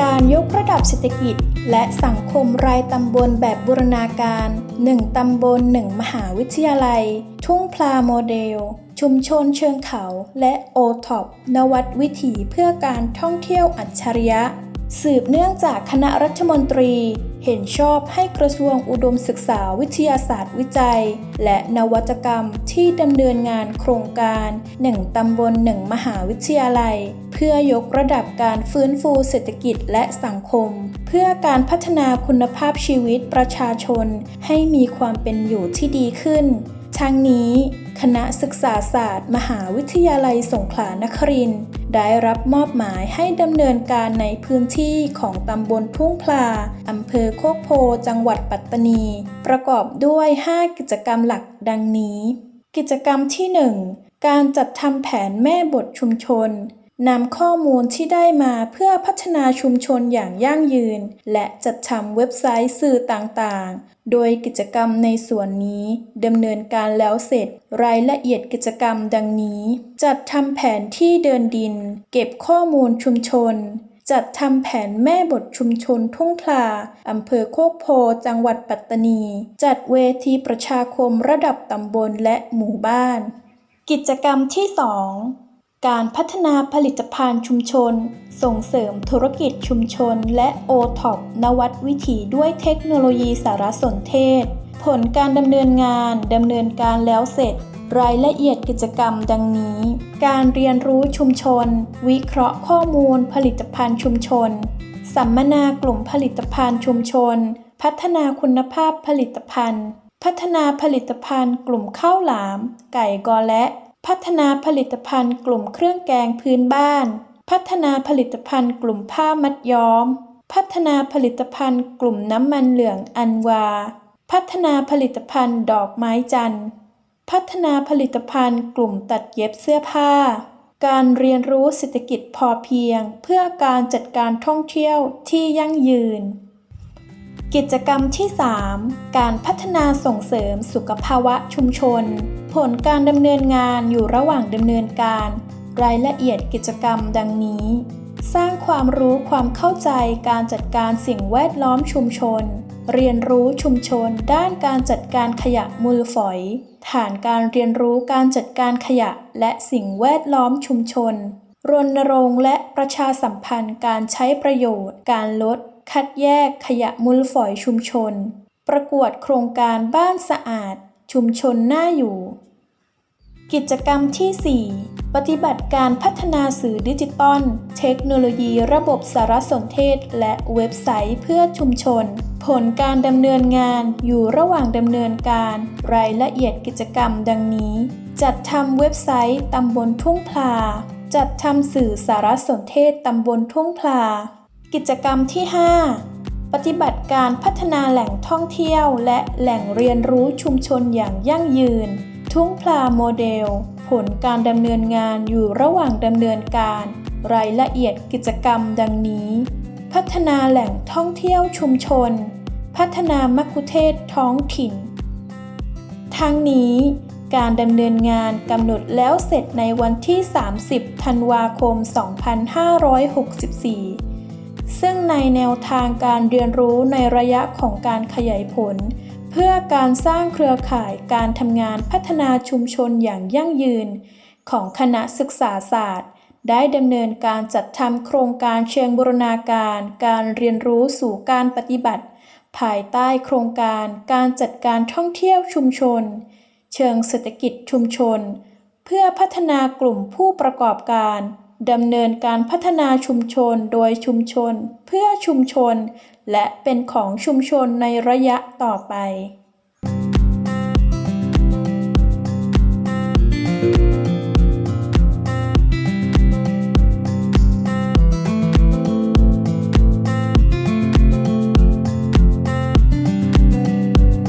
การยกระดับเศรษฐกิจ และสังคมรายตำบลแบบบูรณาการ 1 ตำบล 1 มหาวิทยาลัย ทุ่งพลาโมเดล ชุมชนเชิงเขาและโอท็อปนวัดวิถีเพื่อการท่องเที่ยวอัจฉริยะ สืบเนื่องจากคณะรัฐมนตรี เห็นชอบให้กระทรวงอุดมศึกษาวิทยาศาสตร์วิจัย และนวัตกรรมที่ดำเนินงานโครงการ 1 ตำบล 1 มหาวิทยาลัย เพื่อยกระดับการฟื้นฟูเศรษฐกิจและสังคม เพื่อการพัฒนาคุณภาพชีวิตประชาชน ให้มีความเป็นอยู่ที่ดีขึ้น ทั้งนี้คณะศึกษาศาสตร์ มหาวิทยาลัยสงขลานครินทร์ได้รับมอบหมายให้ดำเนินการในพื้นที่ของตำบลทุ่งพลาอำเภอโคกโพ จังหวัดปัตตานี ประกอบด้วย 5 กิจกรรมหลักดังนี้ กิจกรรมที่ 1 การจัดทำแผนแม่บทชุมชน นำข้อมูลที่ได้มาเพื่อพัฒนาชุมชนอย่างยั่งยืน และจัดทำเว็บไซต์สื่อต่างๆ โดยกิจกรรมในส่วนนี้ดำเนินการแล้วเสร็จ รายละเอียดกิจกรรมดังนี้ จัดทำแผนที่เดินดิน เก็บข้อมูลชุมชน จัดทำแผนแม่บทชุมชนทุ่งพลาอำเภอโคกโพ จังหวัดปัตตานี จัดเวทีประชาคมระดับตำบลและหมู่บ้าน กิจกรรมที่ 2 การพัฒนาผลิตภัณฑ์ชุมชน ส่งเสริมธุรกิจชุมชน และโอท็อปนวัดวิถีด้วยเทคโนโลยีสารสนเทศ ผลการดำเนินงานดำเนินการแล้วเสร็จ รายละเอียดกิจกรรมดังนี้ การเรียนรู้ชุมชน วิเคราะห์ข้อมูลผลิตภัณฑ์ชุมชน สัมมนากลุ่มผลิตภัณฑ์ชุมชน พัฒนาคุณภาพผลิตภัณฑ์ พัฒนาผลิตภัณฑ์ กลุ่มข้าวหลาม ไก่กอและ พัฒนาผลิตภัณฑ์กลุ่มเครื่องแกงพื้นบ้าน พัฒนาผลิตภัณฑ์กลุ่มผ้ามัดย้อม พัฒนาผลิตภัณฑ์กลุ่มน้ำมันเหลืองอันวา พัฒนาผลิตภัณฑ์ดอกไม้จันทร์ พัฒนาผลิตภัณฑ์กลุ่มตัดเย็บเสื้อผ้า การเรียนรู้เศรษฐกิจพอเพียง เพื่อการจัดการท่องเที่ยวที่ยั่งยืน กิจกรรมที่ 3 การพัฒนาส่งเสริมสุขภาวะชุมชน ผลการดำเนินงานอยู่ระหว่างดำเนินการ รายละเอียดกิจกรรมดังนี้ สร้างความรู้ความเข้าใจการจัดการสิ่งแวดล้อมชุมชน เรียนรู้ชุมชนด้านการจัดการขยะมูลฝอย ฐานการเรียนรู้การจัดการขยะและสิ่งแวดล้อมชุมชน รณรงค์และประชาสัมพันธ์การใช้ประโยชน์ การลด คัดแยกขยะมูลฝอยชุมชน ประกวดโครงการบ้านสะอาด ชุมชนน่าอยู่ กิจกรรมที่ 4 ปฏิบัติการพัฒนาสื่อดิจิตอล เทคโนโลยีระบบสารสนเทศ และเว็บไซต์เพื่อชุมชน ผลการดำเนินงานอยู่ระหว่างดำเนินการ รายละเอียดกิจกรรมดังนี้ จัดทำเว็บไซต์ตำบลทุ่งพลา จัดทำสื่อสารสนเทศตำบลทุ่งพลา กิจกรรมที่ 5 ปฏิบัติการพัฒนาแหล่งท่องเที่ยว และแหล่งเรียนรู้ชุมชนอย่างยั่งยืน ทุ่งพลาโมเดล ผลการดำเนินงานอยู่ระหว่างดำเนินการ รายละเอียดกิจกรรมดังนี้ พัฒนาแหล่งท่องเที่ยวชุมชน พัฒนามัคคุเทศท้องถิ่น ทั้งนี้การดำเนินงานกำหนดแล้วเสร็จในวันที่ 30 ธันวาคม 2564 ซึ่งในแนวทางการเรียนรู้ในระยะของการขยายผล เพื่อการสร้างเครือข่ายการทำงานพัฒนาชุมชนอย่างยั่งยืน ของคณะศึกษาศาสตร์ ได้ดำเนินการจัดทำโครงการเชิงบูรณาการ การเรียนรู้สู่การปฏิบัติ ภายใต้โครงการการจัดการท่องเที่ยวชุมชน เชิงเศรษฐกิจชุมชน เพื่อพัฒนากลุ่มผู้ประกอบการ ดำเนินการพัฒนาชุมชนโดยชุมชนเพื่อชุมชน และเป็นของชุมชนในระยะต่อไป